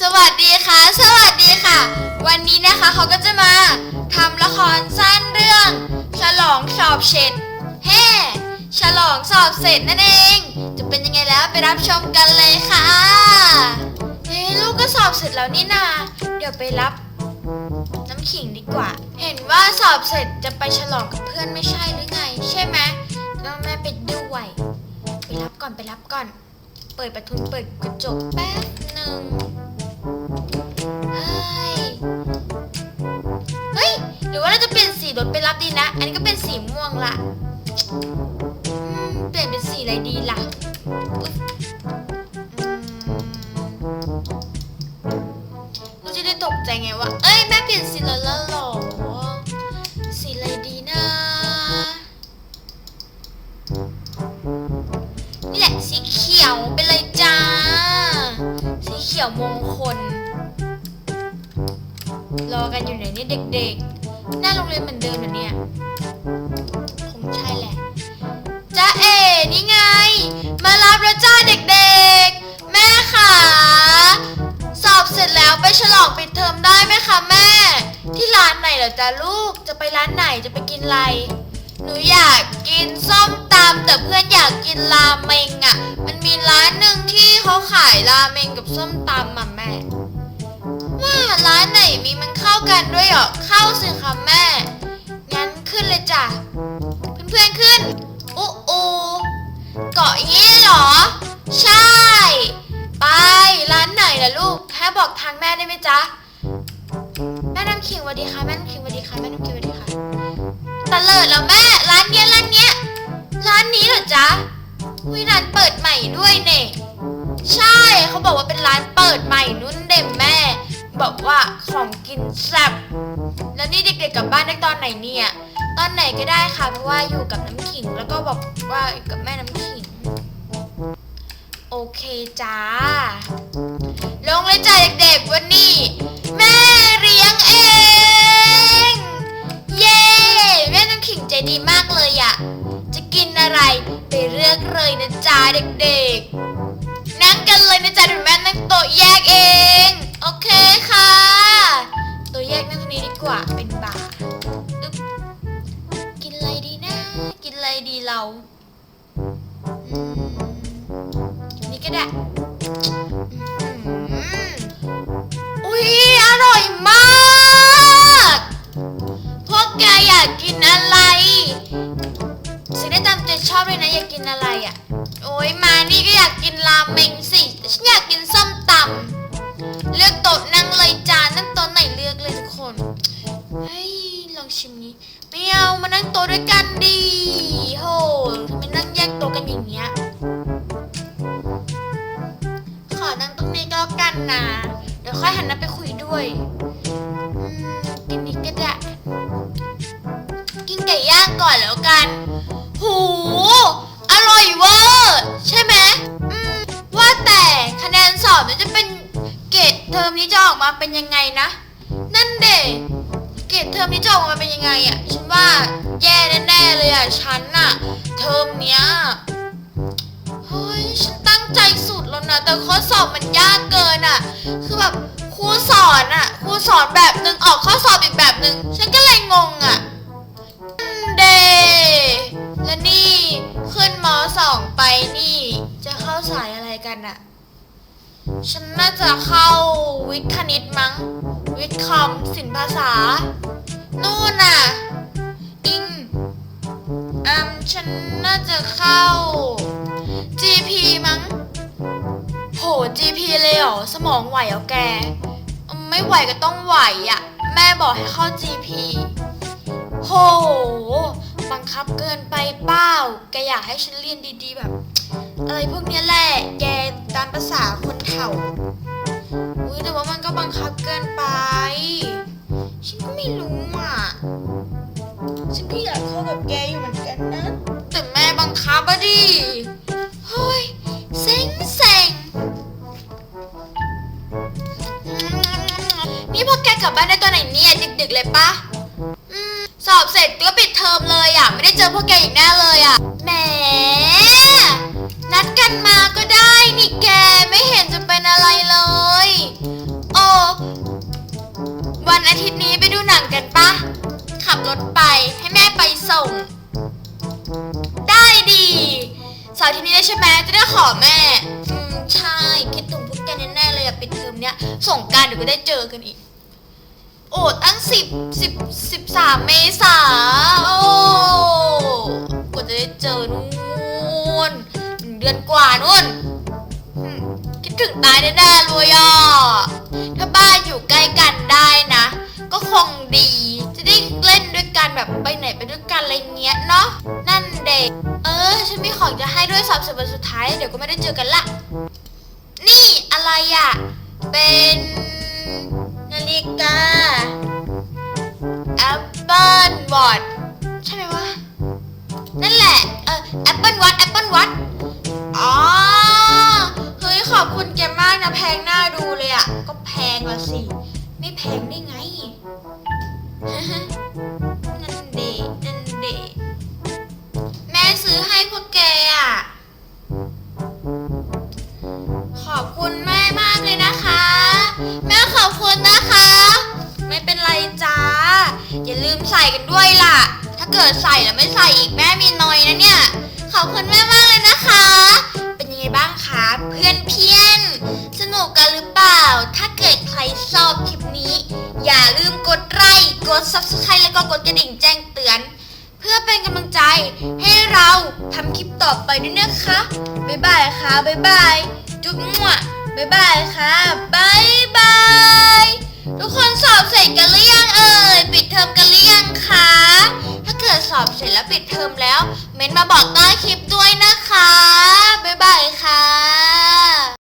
สวัสดีค่ะ สวัสดีค่ะ วันนี้นะคะเขาก็จะมาทำละครสั้นเรื่อง ฉลองสอบเสร็จแฮ่ฉลองสอบเสร็จนั่นเอง จะเป็นยังไงแล้วไปรับชมกันเลยค่ะเฮ้ลูกก็สอบเสร็จแล้วนี่นาเดี๋ยวไปรับ น้ำขิงดีกว่า เห็นว่าสอบเสร็จจะไปฉลองกับเพื่อนไม่ใช่หรือไง ใช่ไหมต้องแม่ไปด้วยไปรับก่อนไปรับก่อน เปิดประทุนเปิดกระจกแป๊บหนึ่ง เฮ้ย หรือว่าเราจะเปลี่ยนสีรถไปรับดีนะ อันนี้ก็เป็นสีม่วงละเปลี่ยนเป็นสีอะไรดีล่ะอุ๊ยอืมเราจะได้ตกใจไงว่า เอ้ย แม่เปลี่ยนสีรถแล้วหรอ สีอะไรดีนะ นี่แหละสีเขียวไปเลยจ้า สีเขียวมงค รอกันอยู่ไหนเนี่ยเด็กๆ หน้าโรงเรียนเหมือนเดิมเหรอเนี่ยคงใช่แหละจ้าเอ๋นี่ไง มารับแล้วจ้าเด็กๆ แม่ค่ะ สอบเสร็จแล้วไปฉลองปิดเทอมได้ไหมคะแม่ ที่ร้านไหนเหรอจ้าลูกจะไปร้านไหนจะไปกินอะไร หนูอยากกินส้มตำแต่เพื่อนอยากกินราเมงอะ มันมีร้านหนึ่งที่เขาขายราเมงกับส้มตำอะแม่ว่าร้านไหนมีมัน กันด้วยเหรอ เข้าสิคะแม่ งั้นขึ้นเลยจ้ะ เพื่อนๆขึ้นอู้อูเกาะอย่างนี้เหรอ ใช่ ไปร้านไหนล่ะลูก แค่บอกทางแม่ได้ไหมจ๊ะ แม่น้ำขิงสวัสดีค่ะ แม่น้ำขิงสวัสดีค่ะ แม่น้ำขิงสวัสดีค่ะตะเลิดแล้วแม่ ร้านเนี้ยร้านเนี้ย ร้านนี้เหรอจ๊ะวิร้านเปิดใหม่ด้วยเน่ใช่ เขาบอกว่าเป็นร้านเปิดใหม่นุ่นเด่มแม่ บอกว่า ของกินแซ่บแล้วนี่เด็กๆกลับบ้านได้ตอนไหนเนี่ย ตอนไหนก็ได้ค่ะเพราะว่าอยู่กับน้ำขิง แล้วก็บอกว่าอยู่กับแม่น้ำขิง โอเคจ้า ลงเลยจ้าเด็กๆวันนี้ แม่เลี้ยงเอง เย้แม่น้ำขิงใจดีมากเลยอะจะกินอะไรไปเลือกเลยนะจ๊ะเด็กๆ นั่งกันเลยนะจ๊ะเดี๋ยวแม่นั่งโต๊ะแยกเอง กว่าเป็นบาอึ๊บกินอะไรดีนะ กินอะไรดีเราอืมนี่ก็ได้อืมอุ้ยอร่อยมาก พวกแกอยากกินอะไรฉันได้ตามใจชอบเลยนะอยากกินอะไรอะ่ะ โอ้ยมานี่ก็อยากกินราเมงสิแต่ฉันอยากกินส้มตำเลือกโต๊ะนั่งเลยจานั่งโต๊ะไหนเลือกเลยทุกคน เฮ้ยลองชิมนี้ไม่เอามานั่งโต๊ะด้วยกันดีโหทำไมนั่งแยกโต๊ะกันอย่างเงี้ยขอนั่งตรงนี้ก็แล้วกันนะเดี๋ยวค่อยหันหน้าไปคุยด้วยอืมกินนี้ก็ได้กินไก่ย่างก่อนแล้วกันหูอร่อยเวอร์ใช่ไหมมว่าแต่คะแนนสอบเนี่ยจะเป็นเกรดเทอมนี้จะออกมาเป็นยังไงนะ นั่นเด็ กรดเทอมนี้จะออกมาเป็นยังไงอะฉันว่าแย่แน่ๆเลยอะฉันอะเทอมเนี้ยเฮ้ยฉันตั้งใจสุดแล้วนะแต่ข้อสอบมันยากเกินอะคือแบบครูสอนอะครูสอนแบบหนึ่งออกข้อสอบอีกแบบหนึ่งฉันก็เลยงงอะเดและนี่ขึ้นมสองไปนี่ จะเข้าสายอะไรกันอะ ฉันน่าจะเข้าวิทย์คณิตมั้ง วิทย์คอมศิลปภาษา นู่นน่ะ อิงอืมฉันน่าจะเข้า GP มั้ง โห GP เลยเหรอ สมองไหวเหรอแก ไม่ไหวก็ต้องไหวอะ่ะ แม่บอกให้เข้า GP โห บังคับเกินไปเป้า แกอยากให้ฉันเรียนดีๆแบบ อะไรพวกนี้แหละ แกตามภาษาคนเฒ่า อุ้ยแต่ว่ามันก็บังคับเกินไป ฉันก็ไม่รู้อะ ฉันก็อยากเข้ากับแกอยู่เหมือนกันนะ แต่แม่บังคับอะดิ เฮ้ยเซ็งเซ็งนี่พวกแกกลับบ้านได้ตอนไหนเนี่ยดึกๆเลยปะสอบเสร็จก็ปิดเทอมเลยอะ ไม่ได้เจอพวกแกอีกแน่เลยอะแหมนัดกันมาก็ได้นี่แกไม่เห็นจะเป็นอะไรเลย โอ้วันอาทิตย์นี้ไปดูหนังกันปะ ขับรถไปให้แม่ไปส่ง ได้ดีเสาร์อาที่นี้ใช่ไหมจะได้ขอแม่ อืม ใช่ คิดถึงพวกแกแน่ๆเลยอะปิดเทอมเนี้ยส่งการเดี๋ยวก็ได้เจอกันอีก โอ้ตั้งสิบสิบสิบสามเมษาโอ้กว่าจะได้เจอนู่นเดือนกว่านู่นคิดถึงตายแน่ๆเลยอะ ใกล้กันได้นะ ก็คงดี จะได้เล่นด้วยกันแบบไปไหนไปด้วยกันอะไรเงี้ยเนาะนั่นเด็กเออฉันมีของจะให้ด้วยสอบสร็จวันสุดท้ายเดี๋ยวก็ไม่ได้เจอกันละ นี่อะไรอะเป็นนาฬิกา Apple Watch ใช่ไหมวะนั่นแหละเออ Apple Watch Apple Watch อ๋อเฮ้ยขอบคุณแกมากนะแพงหน้าดูเลยอะ ละสิ ไม่แพงได้ไงนั่นเดนั่นเดแม่ซื้อให้พวกแกอะ ขอบคุณแม่มากเลยนะคะ แม่ขอบคุณนะคะ ไม่เป็นไรจ้า อย่าลืมใส่กันด้วยล่ะ ถ้าเกิดใส่แล้วไม่ใส่อีกแม่มีนอยนะเนี่ย ขอบคุณแม่มากเลยนะคะ เป็นยังไงบ้างคะเพื่อนเพีย ถ้าเกิดใครชอบคลิปนี้ อย่าลืมกดไลค์ กด subscribe แล้วก็กดกระดิ่งแจ้งเตือน เพื่อเป็นกำลังใจให้เราทำคลิปต่อไปด้วยนะคะ บ๊ายบายค่ะ บ๊ายบาย จุ๊บมั่วบ๊ายบายค่ะบ๊ายบาย ทุกคนสอบเสร็จกันหรือยังเอ่ย ปิดเทอมกันหรือยังคะ ถ้าเกิดสอบเสร็จแล้วปิดเทอมแล้ว เม้นมาบอกใต้คลิปด้วยนะคะบ๊ายบายค่ะ